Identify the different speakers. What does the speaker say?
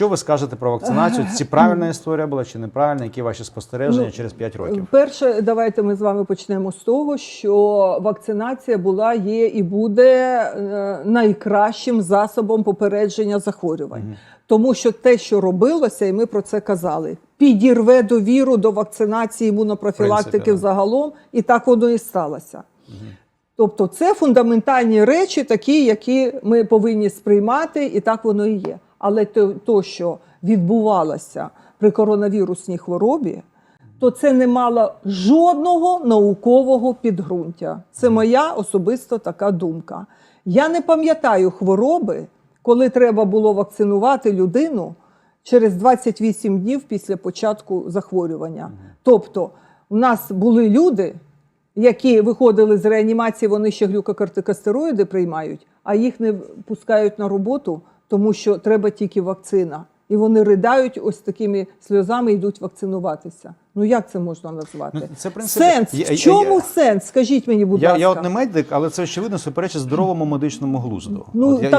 Speaker 1: Що ви скажете про вакцинацію? Це правильна історія була чи неправильна? Які ваші спостереження
Speaker 2: Ну,
Speaker 1: через 5 років?
Speaker 2: Перше, давайте ми з вами почнемо з того, що вакцинація була, є і буде е, найкращим засобом попередження захворювань. Тому що те, що робилося, і ми про це казали, підірве довіру до вакцинації імунопрофілактики
Speaker 1: принципі,
Speaker 2: взагалом, і так воно і сталося. Тобто це фундаментальні речі, такі, які ми повинні сприймати, і так воно і є. Але то, то що відбувалося при коронавірусній хворобі, то це не мало жодного наукового підґрунтя. Це моя особисто така думка. Я не пам'ятаю хвороби, коли треба було вакцинувати людину через 28 днів після початку захворювання. Тобто, у нас були люди, які виходили з реанімації, вони ще глюкокортикостероїди приймають, а їх не пускають на роботу, тому що треба тільки вакцина. І вони ридають ось такими сльозами, йдуть вакцинуватися. Ну як це можна назвати?
Speaker 1: Ну, це, в принципі,
Speaker 2: сенс.
Speaker 1: я-
Speaker 2: В
Speaker 1: я-
Speaker 2: чому
Speaker 1: я-
Speaker 2: сенс? Скажіть мені, будь
Speaker 1: Я,
Speaker 2: ласка.
Speaker 1: я от не медик, але це очевидно суперечить здоровому медичному глузду.
Speaker 2: Ну,
Speaker 1: от я,
Speaker 2: так